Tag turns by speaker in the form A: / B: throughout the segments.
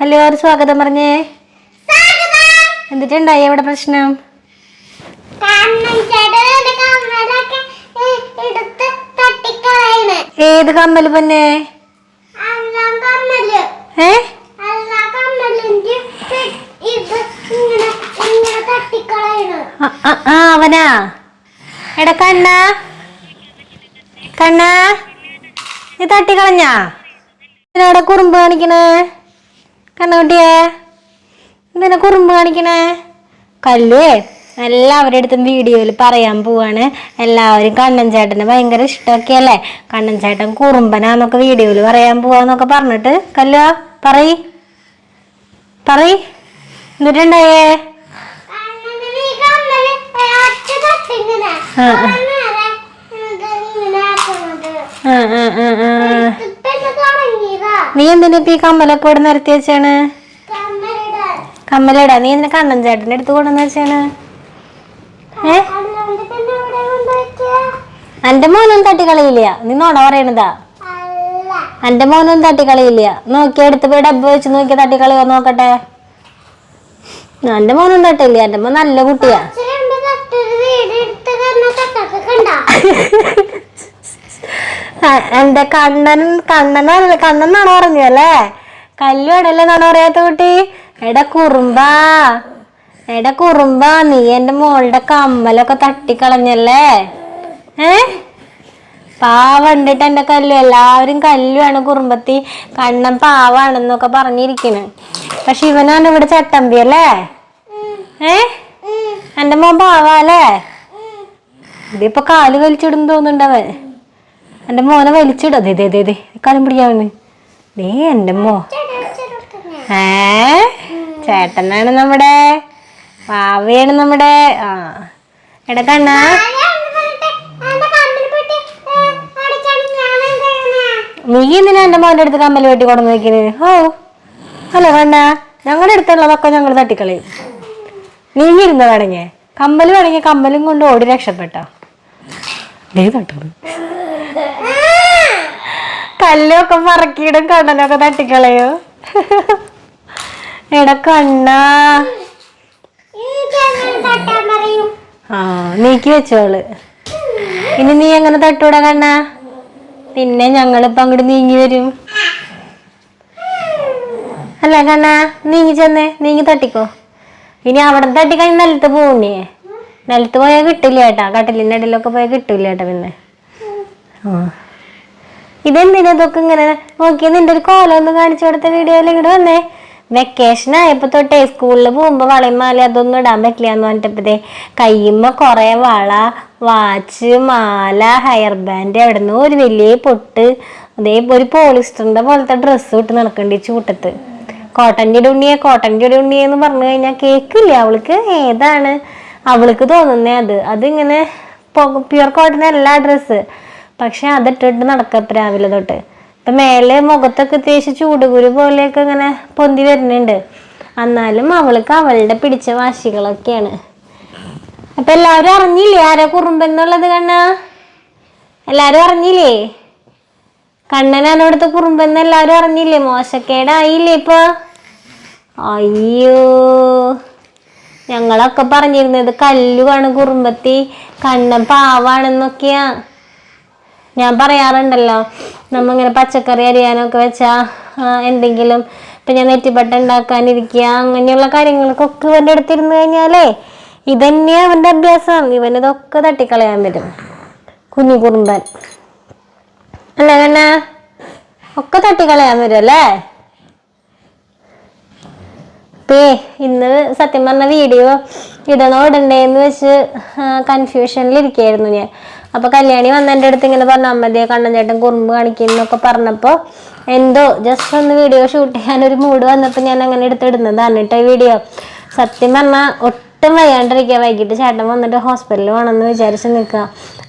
A: കല്യാറ് സ്വാഗതം പറഞ്ഞേ. എന്നിട്ടുണ്ടായി എവിടെ പ്രശ്നം? ഏത് കമ്മൽ പൊന്നെ? ഏ? അവനാ. എടാ കണ്ണ. കണ്ണ. നീ തട്ടിക്കളഞ്ഞാ? ഇതിനവിടെ കുറുമ്പ് കാണിക്കണേ? കണ്ണുകുട്ടിയെ എന്തിനാ കുറുമ്പ് കാണിക്കണേ? കല്ലേ. എല്ലാവരുടെ അടുത്തും വീഡിയോയിൽ പറയാൻ പോവാണ്. എല്ലാവരും കണ്ണൻ ചേട്ടന് ഭയങ്കര ഇഷ്ടമൊക്കെ അല്ലേ? കണ്ണൻ ചേട്ടൻ കുറുമ്പനാന്നൊക്കെ വീഡിയോയിൽ പറയാൻ പോവാന്നൊക്കെ പറഞ്ഞിട്ട് കല്ലോ പറയ്. പറയ്. എന്നിട്ടുണ്ടായേ. ആ, ആ, ആ, ആ. നീ എന്തിനാ ഇപ്പൊ ഈ കമ്മലൊക്കെ ഇവിടെ നിരത്തി വെച്ചാണ് കമ്മലിടാ. നീ എന്തിനാ കണ്ണൻ ചേട്ടന്റെ അടുത്ത് കൊണ്ടുവന്ന് വെച്ചാണ് ഏ? എന്റെ മോനൊന്നും തട്ടിക്കളയില്ല. നീ നോട പറയണതാ. എന്റെ മോനൊന്നും തട്ടിക്കളയില്ല. നോക്കി എടുത്ത് പോയി ഡബ്ബ വെച്ച് നോക്കി തട്ടിക്കളയോ നോക്കട്ടെ. എന്റെ മോനൊന്നും തട്ടില്ല. എന്റെ മോൻ നല്ല കുട്ടിയാ. എന്റെ കണ്ണൻ കണ്ണനല്ല പറഞ്ഞു അല്ലേ? കല്ലു എടല്ലേ എന്നാണോ പറയാത്ത കുട്ടി? എടാ കുറുമ്പാ. എടാ കുറുമ്പ നീ എന്റെ മോളുടെ കമ്മലൊക്കെ തട്ടിക്കളഞ്ഞല്ലേ? ഏ? പാവണ്ടിട്ട് എന്റെ കല്ലു എല്ലാവരും കല്ലുവാണ് കുറുമ്പത്തി കണ്ണൻ പാവാണെന്നൊക്കെ പറഞ്ഞിരിക്കണ്. പക്ഷെ ഇവനാണ് ഇവിടെ ചട്ടമ്പി അല്ലേ? ഏ? എന്റെ മോൻ പാവാലേ ഇതിപ്പോ കാൽ വലിച്ചിടും തോന്നുന്നുണ്ടവൻ എന്റെ മോനെ വലിച്ചിടോ. ദേ ദേ ദേ ദേ. കാലം പിടിക്കാവുന്നു ദേ എന്റെ മോ. ഏ? ചേട്ടനാണ് നമ്മുടെ. പാവയാണ് നമ്മുടെ. ആ. എടാ കണ്ണാ. നീ എന്തിനാ എന്റെ മോന്റെ അടുത്ത് കമ്മൽ വെട്ടി കൊണ്ടു വെക്കുന്നത് ഓ. ഹലോ കണ്ണ. ഞങ്ങളുടെ അടുത്തുള്ളതൊക്കെ ഞങ്ങൾ തട്ടിക്കളയും. നീ ഇരുന്ന വേണമെങ്കിൽ കമ്മൽ വേണമെങ്കിൽ കമ്മലും കൊണ്ട് ഓടി രക്ഷപ്പെട്ടോ. ദേ തട്ടത് കല്ലൊക്കെ പറക്കിയിടും കണ്ണനൊക്കെ തട്ടിക്കളയോ. എടാ കണ്ണാ. ആ നീക്കി വെച്ചോൾ. ഇനി നീ എങ്ങനെ തട്ടൂടാ കണ്ണാ? പിന്നെ ഞങ്ങളിപ്പോ അങ്ങോട്ട് നീങ്ങി വരും. അല്ല കണ്ണാ നീങ്ങി ചെന്നേ നീങ്ങി തട്ടിക്കോ. ഇനി അവിടെ തട്ടിക്കഴിഞ്ഞ് നിലത്ത് പോവുന്നേ. നിലത്ത് പോയാൽ കിട്ടില്ല ഏട്ടാ കട്ടിലിന്റെ ഇടയിലൊക്കെ പോയാൽ കിട്ടില്ല ഏട്ടാ പിന്നെ. ആ. ഇതെന്തിനാ ഇതൊക്കെ ഇങ്ങനെ നോക്കി നിന്റെ ഒരു കോലം ഒന്ന് കാണിച്ചു കൊടുത്ത വീഡിയോയിൽ ഇങ്ങോട്ട് വന്നേ? വെക്കേഷൻ ആയപ്പോ തൊട്ടേ സ്കൂളിൽ പോകുമ്പോ വളയും മാല അതൊന്നും ഇടാൻ പറ്റില്ല എന്ന് പറഞ്ഞിട്ടപ്പതേ കയ്യുമ്മ കുറെ വള വാച്ച് മാല ഹെയർ ബാൻഡ് അവിടെ നിന്ന് ഒരു വലിയ പൊട്ട് അതേ ഒരു പോളിസ്റ്ററിന്റെ പോലത്തെ ഡ്രസ്സ് ഇട്ട് നടക്കേണ്ടി ചൂട്ടത്ത്. കോട്ടന്റെ ഉണ്ണിയെ കോട്ടന്റെ ഉണ്ണിയെ എന്ന് പറഞ്ഞു കഴിഞ്ഞാൽ കേക്കില്ല അവൾക്ക്? ഏതാണ്? അവൾക്ക് തോന്നുന്നേ അത്. അതിങ്ങനെ പ്യുവർ കോട്ടൺ എല്ലാ ഡ്രസ്സ് പക്ഷെ അതിട്ടിട്ട് നടക്കപ്പ് രാവിലെ തൊട്ട്. ഇപ്പൊ മേലെ മുഖത്തൊക്കെ തേച്ച് ചൂടുകുരു പോലെയൊക്കെ ഇങ്ങനെ പൊന്തി വരുന്നുണ്ട്. എന്നാലും അവൾക്ക് അവളുടെ പിടിച്ച വാശികളൊക്കെയാണ്. അപ്പൊ എല്ലാവരും അറിഞ്ഞില്ലേ ആരാ കുറുമ്പെന്നുള്ളത് കണ്ണ? എല്ലാവരും അറിഞ്ഞില്ലേ? കണ്ണനാണ് ഇവിടുത്തെ കുറുമ്പെന്ന് എല്ലാവരും അറിഞ്ഞില്ലേ? മോശക്കേടായില്ലേ ഇപ്പൊ? അയ്യോ. ഞങ്ങളൊക്കെ പറഞ്ഞിരുന്നത് കല്ലുവാണ് കുറുമ്പത്തി കണ്ണൻ പാവാണെന്നൊക്കെയാ. ഞാൻ പറയാറുണ്ടല്ലോ നമ്മ ഇങ്ങനെ പച്ചക്കറി അരിയാനൊക്കെ വെച്ചാൽ എന്തെങ്കിലും ഇപ്പം ഞാൻ നെറ്റിപ്പട്ട ഉണ്ടാക്കാനിരിക്കുക അങ്ങനെയുള്ള കാര്യങ്ങൾക്കൊക്കെ ഇവന്റെ അടുത്തിരുന്ന് കഴിഞ്ഞാലേ ഇതന്നെയാ അവന്റെ അഭ്യാസം. ഇവനിതൊക്കെ തട്ടിക്കളയാൻ പറ്റും. കുഞ്ഞു കുറുമ്പൻ. അല്ലേ കണ്ണ? ഒക്കെ തട്ടിക്കളയാൻ വരും അല്ലേ? പേ ഇന്ന് സത്യം പറഞ്ഞ വീഡിയോ ഇടണോ ഇടണ്ടേന്ന് വെച്ച് കൺഫ്യൂഷനിലിരിക്കായിരുന്നു ഞാൻ. അപ്പൊ കല്യാണി വന്ന എന്റെ അടുത്ത് ഇങ്ങനെ പറഞ്ഞു അമ്മതേ കണ്ണൻ ചേട്ടൻ കുറുമ്പ് കാണിക്കുന്നൊക്കെ പറഞ്ഞപ്പോൾ എന്തോ ജസ്റ്റ് ഒന്ന് വീഡിയോ ഷൂട്ട് ചെയ്യാൻ ഒരു മൂഡ് വന്നപ്പോൾ ഞാൻ അങ്ങനെ എടുത്തിടുന്നതാണ് കേട്ടോ ഈ വീഡിയോ സത്യം പറഞ്ഞാൽ ഒട്ടും വയ്യാണ്ടിരിക്കുക വൈകിട്ട് ചേട്ടൻ വന്നിട്ട് ഹോസ്പിറ്റലിൽ വേണമെന്ന് വിചാരിച്ച് നിൽക്കുക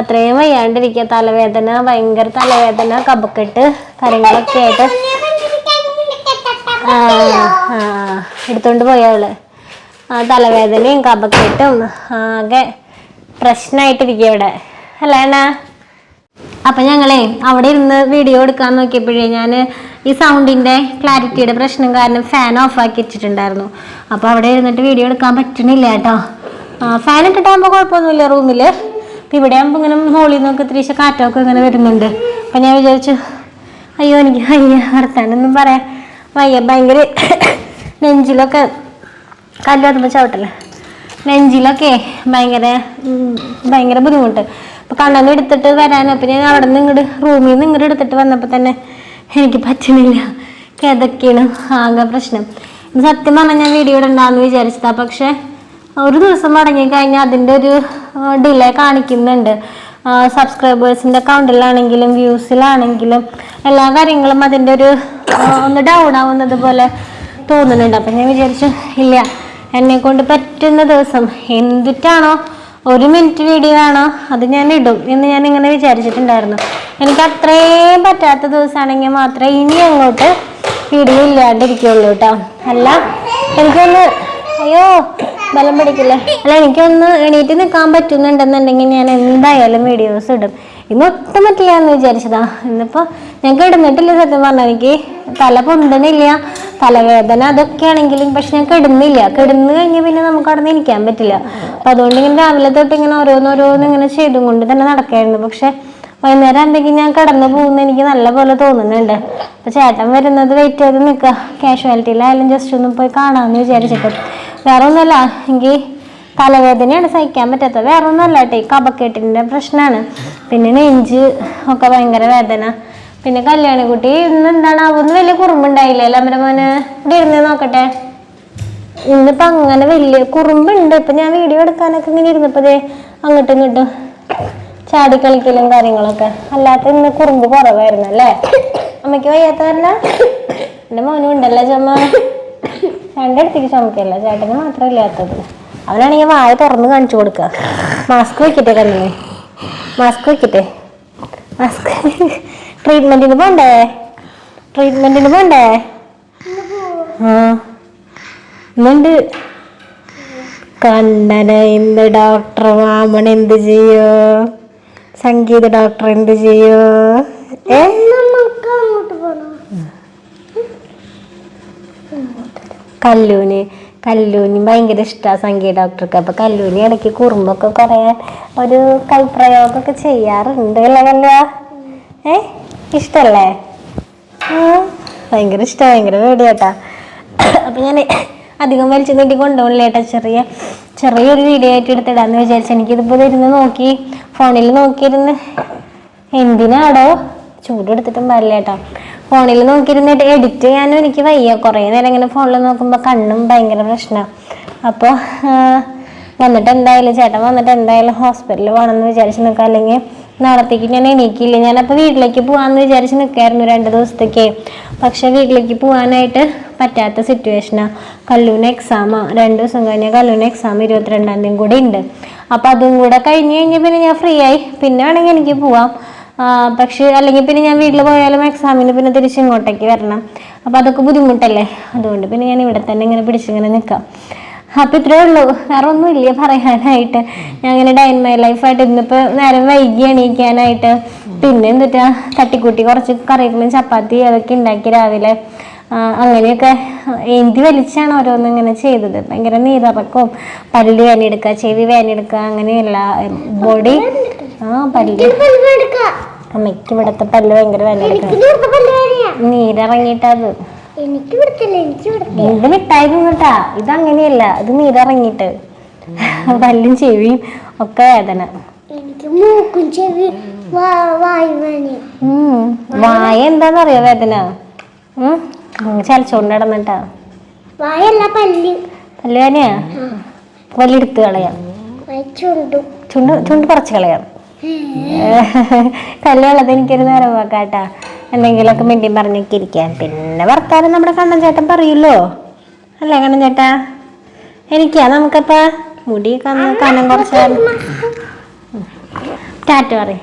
A: അത്രയും വയ്യാണ്ടിരിക്കുക തലവേദന ഭയങ്കര തലവേദന കപക്കെട്ട് കാര്യങ്ങളൊക്കെ ആയിട്ട്. ആ ആ എടുത്തോണ്ട് പോയി ആ തലവേദനയും കപക്കെട്ടും ആകെ പ്രശ്നമായിട്ടിരിക്കുക ഇവിടെ. അല്ലേ അണ്ണാ അപ്പൊ ഞങ്ങളെ അവിടെ ഇരുന്ന് വീഡിയോ എടുക്കാൻ നോക്കിയപ്പോഴേ ഞാൻ ഈ സൗണ്ടിന്റെ ക്ലാരിറ്റിയുടെ പ്രശ്നം കാരണം ഫാൻ ഓഫ് ആക്കി വെച്ചിട്ടുണ്ടായിരുന്നു. അപ്പൊ അവിടെ ഇരുന്നിട്ട് വീഡിയോ എടുക്കാൻ പറ്റണില്ല കേട്ടോ. ഫാൻ ഇട്ടിട്ടാകുമ്പോൾ കുഴപ്പമൊന്നുമില്ല റൂമിൽ. അപ്പൊ ഇവിടെ ആകുമ്പോൾ ഇങ്ങനെ ഹോളിൽ നിന്നൊക്കെ ഇത്തിരി കാറ്റൊക്കെ ഇങ്ങനെ വരുന്നുണ്ട്. അപ്പൊ ഞാൻ വിചാരിച്ചു അയ്യോ എനിക്ക് വയ്യ വർത്താനൊന്നും പറയാം വയ്യ. ഭയങ്കര നെഞ്ചിലൊക്കെ കല്ല് ചവിട്ടല്ലേ നെഞ്ചിലൊക്കെ ഭയങ്കര ഭയങ്കര ബുദ്ധിമുട്ട്. അപ്പൊ കണ്ണൻ എടുത്തിട്ട് വരാനോ. പിന്നെ അവിടെ നിന്ന് ഇങ്ങോട്ട് റൂമിൽ നിന്ന് ഇങ്ങോട്ട് എടുത്തിട്ട് വന്നപ്പോൾ തന്നെ എനിക്ക് പറ്റുന്നില്ല. ഏതൊക്കെയാണ് ആകെ പ്രശ്നം. സത്യം പറഞ്ഞാൽ ഞാൻ വീഡിയോ ഇടണ്ടാന്ന് വിചാരിച്ചതാ. പക്ഷെ ഒരു ദിവസം മടങ്ങി കഴിഞ്ഞാൽ അതിന്റെ ഒരു ഡിലേ കാണിക്കുന്നുണ്ട്. സബ്സ്ക്രൈബേഴ്സിന്റെ അക്കൗണ്ടിലാണെങ്കിലും വ്യൂസിലാണെങ്കിലും എല്ലാ കാര്യങ്ങളും അതിന്റെ ഒരു ഒന്ന് ഡൗൺ ആവുന്നത് പോലെ തോന്നുന്നുണ്ട്. അപ്പം ഞാൻ വിചാരിച്ചു ഇല്ല എന്നെ കൊണ്ട് പറ്റുന്ന ദിവസം എന്തിട്ടാണോ ഒരു മിനിറ്റ് വീഡിയോ ആണോ അത് ഞാൻ ഇടും എന്ന് ഞാൻ ഇങ്ങനെ വിചാരിച്ചിട്ടുണ്ടായിരുന്നു. എനിക്ക് അത്രയും പറ്റാത്ത ദിവസമാണെങ്കിൽ മാത്രമേ ഇനി അങ്ങോട്ട് വീഡിയോ ഇല്ലാണ്ടിരിക്കുള്ളൂ കേട്ടോ. അല്ല എനിക്കൊന്ന് അയ്യോ ബലം പിടിക്കില്ലേ? അല്ല എനിക്കൊന്ന് എണീറ്റ് നിൽക്കാൻ പറ്റുന്നുണ്ടെന്നുണ്ടെങ്കിൽ ഞാൻ എന്തായാലും വീഡിയോസ് ഇടും. ഇന്ന് ഒട്ടും പറ്റില്ല എന്ന് വിചാരിച്ചതാ. ഇന്നിപ്പോൾ ഞാൻ കിടന്നിട്ടില്ല സത്യം പറഞ്ഞാൽ എനിക്ക് തല പൊന്തണില്ല. തലവേദന അതൊക്കെ ആണെങ്കിലും പക്ഷെ ഞാൻ കിടന്നില്ല. കിടന്നു കഴിഞ്ഞ് പിന്നെ നമുക്ക് അവിടെ നിന്ന് ഇരിക്കാൻ പറ്റില്ല. അപ്പൊ അതുകൊണ്ട് ഇങ്ങനെ രാവിലെ തൊട്ട് ഇങ്ങനെ ഓരോന്നോരോന്ന് ഇങ്ങനെ ചെയ്തും കൊണ്ട് തന്നെ നടക്കായിരുന്നു. പക്ഷെ വൈകുന്നേരം ആകുമ്പോഴേക്കും ഞാൻ കടന്നു പോകുന്ന എനിക്ക് നല്ല പോലെ തോന്നുന്നുണ്ട്. അപ്പൊ ചേട്ടൻ വരുന്നത് വെയിറ്റ് ചെയ്ത് നിൽക്കുക കാഷ്വാലിറ്റിയിലായാലും ജസ്റ്റ് ഒന്ന് പോയി കാണാമെന്ന് വിചാരിച്ചിട്ട്. വേറെ ഒന്നുമല്ല എനിക്ക് തലവേദനയാണ് സഹിക്കാൻ പറ്റാത്തത്. വേറെ ഒന്നുമല്ല കേട്ടോ ഈ കപക്കെട്ടിന്റെ പ്രശ്നമാണ് പിന്നെ നെഞ്ച് ഒക്കെ ഭയങ്കര വേദന. പിന്നെ കല്യാണിക്കുട്ടി ഇന്ന് എന്താണ്? അവന്ന് വലിയ കുറുമ്പുണ്ടായില്ലേ? അമ്മര മോന് ഇവിടെ ഇരുന്ന് നോക്കട്ടെ. ഇന്നിപ്പോ അങ്ങനെ വലിയ കുറുമ്പുണ്ട്. ഇപ്പൊ ഞാൻ വീഡിയോ എടുക്കാനൊക്കെ ഇങ്ങനെ ഇരുന്നപ്പോ ദേ അങ്ങോട്ടും ഇങ്ങോട്ടും ചാടി കളിക്കലും കാര്യങ്ങളൊക്കെ. അല്ലാത്ത ഇന്ന് കുറുമ്പ് കുറവായിരുന്നു അല്ലേ? അമ്മയ്ക്ക് വയ്യാത്തവരല്ല എന്റെ മോനും ഉണ്ടല്ലോ ചുമ. ചേട്ടന്റെ അടുത്തേക്ക് ചുമക്കല്ല? ചേട്ടന് മാത്രം ഇല്ലാത്തത്. അവനാണെങ്കിൽ വായ തുറന്ന് കാണിച്ചു കൊടുക്കുക. മാസ്ക് വെക്കട്ടെ കണ്ണിന് മാസ്ക് വെക്കട്ടെ? മാസ്ക് ട്രീറ്റ്മെന്റിന് പോണ്ടേ? ട്രീറ്റ്മെന്റിന് പോണ്ടേ? ആ. ഇന്നുണ്ട് കണ്ണന ഇന്ന് ഡോക്ടർ മാമൻ എന്ത് ചെയ്യോ? സംഗീത ഡോക്ടർ എന്ത് ചെയ്യോ? കല്ലൂന് കല്ലൂന് ഭയങ്കര ഇഷ്ടമാണ് സംഗീത ഡോക്ടർക്ക് അപ്പൊ കല്ലൂന് ഇടയ്ക്ക് കുറുമ്പൊക്കെ കുറെ ഒരു കൈപ്രയോഗമൊക്കെ ചെയ്യാറുണ്ട് അല്ലേ കല്ലോ ഏ? ഇഷ്ടല്ലേ? ഭയങ്കര ഇഷ്ടം ഭയങ്കര വീഡിയോട്ടാ അപ്പൊ ഞാൻ അധികം വലിച്ചു നീട്ടി കൊണ്ടുപോകില്ല ഏട്ടാ. ചെറിയ ചെറിയൊരു വീഡിയോ ആയിട്ട് എടുത്തിടാന്ന് വിചാരിച്ചു എനിക്കിതിപ്പോൾ ഇരുന്ന് നോക്കി ഫോണിൽ നോക്കിയിരുന്ന്. എന്തിനാടോ? ചൂടെടുത്തിട്ടും പാടില്ല ഏട്ടാ. ഫോണിൽ നോക്കിയിരുന്നിട്ട് എഡിറ്റ് ചെയ്യാനും എനിക്ക് വയ്യ. കുറേ നേരം ഇങ്ങനെ ഫോണിൽ നോക്കുമ്പോൾ കണ്ണും ഭയങ്കര പ്രശ്നമാണ് അപ്പോൾ വന്നിട്ട് എന്തായാലും ചേട്ടൻ വന്നിട്ട് എന്തായാലും ഹോസ്പിറ്റലിൽ പോകണമെന്ന് വിചാരിച്ച് നിൽക്കാം അല്ലെങ്കിൽ നാളത്തേക്ക് ഞാൻ എണീക്കില്ല. ഞാനപ്പോൾ വീട്ടിലേക്ക് പോകാമെന്ന് വിചാരിച്ച് നിൽക്കായിരുന്നു രണ്ട് ദിവസത്തേക്ക്. പക്ഷേ വീട്ടിലേക്ക് പോകാനായിട്ട് പറ്റാത്ത സിറ്റുവേഷനാണ് കല്ലൂന് എക്സാമാണ് രണ്ട് ദിവസം കഴിഞ്ഞാൽ കല്ലൂന് എക്സാം ഇരുപത്തിരണ്ടാം തീയതി കൂടെ ഉണ്ട്. അപ്പോൾ അതും കൂടെ കഴിഞ്ഞ് കഴിഞ്ഞാൽ പിന്നെ ഞാൻ ഫ്രീ ആയി. പിന്നെ വേണമെങ്കിൽ എനിക്ക് പോവാം. പക്ഷേ അല്ലെങ്കിൽ പിന്നെ ഞാൻ വീട്ടിൽ പോയാലും എക്സാമിന് പിന്നെ തിരിച്ച് ഇങ്ങോട്ടേക്ക് വരണം. അപ്പോൾ അതൊക്കെ ബുദ്ധിമുട്ടല്ലേ? അതുകൊണ്ട് പിന്നെ ഞാൻ ഇവിടെ തന്നെ ഇങ്ങനെ പിടിച്ചിങ്ങനെ നിൽക്കാം അപ്പം ഇത്രേ ഉള്ളൂ. വേറെ ഒന്നും ഇല്ല പറയാനായിട്ട്. ഞാൻ ഇങ്ങനെ ഡൈൻ മൈ ലൈഫായിട്ട് ഇന്നിപ്പോൾ നേരം വൈകി എണീക്കാനായിട്ട്. പിന്നെ എന്തിട്ടാ? തട്ടിക്കൂട്ടി കുറച്ച് കറികളും ചപ്പാത്തി അതൊക്കെ ഉണ്ടാക്കി രാവിലെ. അങ്ങനെയൊക്കെ എന്തി വലിച്ചാണ് ഓരോന്നും ഇങ്ങനെ ചെയ്തത്. ഭയങ്കര നീരിറക്കവും പല്ല് വേനെടുക്കുക ചെവി വേനെടുക്കുക അങ്ങനെയല്ല ബോഡി ആ പല്ല്. അമ്മയ്ക്ക് ഇവിടുത്തെ പല്ല് ഭയങ്കര വേനെടുക്കുക നീരിറങ്ങിയിട്ടത്
B: എനിക്ക് വിടത്തില്ല എനിക്ക്
A: ഇത് മിഠായി കേട്ടാ. ഇത് നീരിറങ്ങിയിട്ട് പല്ലും ചെവിയും ഒക്കെ വേദന.
B: എനിക്ക് മൂക്കും ചെവി വായു
A: എന്താന്നറിയോ വേദന. ചലച്ചോണ്ട് നടന്നിട്ടാ
B: വായല്ല പല്ല്.
A: പല്ല് വേദനയാ? പല്ലെടുത്ത് കളയാം. ചുണ്ട്. ചുണ്ട് പറിച്ച് കളയാം. കല്ലുള്ളത് എനിക്കൊരു നേരം വാക്കാട്ടാ. എന്തെങ്കിലുമൊക്കെ മിണ്ടി പറഞ്ഞൊക്കെ ഇരിക്കാം. പിന്നെ വർത്താനം നമ്മുടെ കണ്ണൻ ചേട്ടൻ പറയൂല്ലോ. അല്ലേ കണ്ണൻ ചേട്ടാ? എനിക്കാ നമുക്കപ്പ മുടി കന്ന് കനം കുറച്ച് ടാറ്റ പറയും.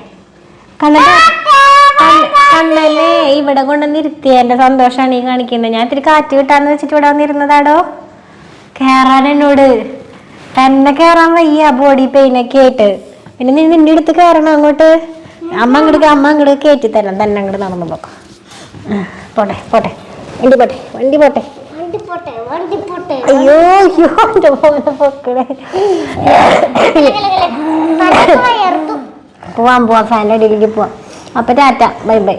A: കണ്ണൻ കണ്ണനെ ഇവിടെ കൊണ്ടുവന്ന് ഇരുത്തിയ. എന്റെ സന്തോഷമാണ് ഈ കാണിക്കുന്നത്. ഞാൻ ഇത്തിരി കാറ്റ് കിട്ടാന്ന് വെച്ചിട്ട് ഇവിടെ വന്നിരുന്നതാടോ? കേറാൻ എന്നോട്. തന്നെ കേറാൻ വയ്യ ബോഡി പെയിനൊക്കെ ആയിട്ട്. പിന്നെ നീ നിന്റെ അടുത്ത് കയറണം അങ്ങോട്ട്? അമ്മ അങ്ങോട്ട് അമ്മ അങ്ങോട്ട് കയറ്റി തരാം. തന്നെ അങ്ങോട്ട് നടന്നു പോക്കാം. പോട്ടെ പോട്ടെ. വണ്ടി പോട്ടെ വണ്ടി പോട്ടെ. അയ്യോ അയ്യോ എന്റെ പോലെ പൊക്കണേ. പോവാം പോവാം. ഫാന്റെ അടിയിലേക്ക് പോവാം. അപ്പൊ ടാറ്റ ബൈ ബൈ.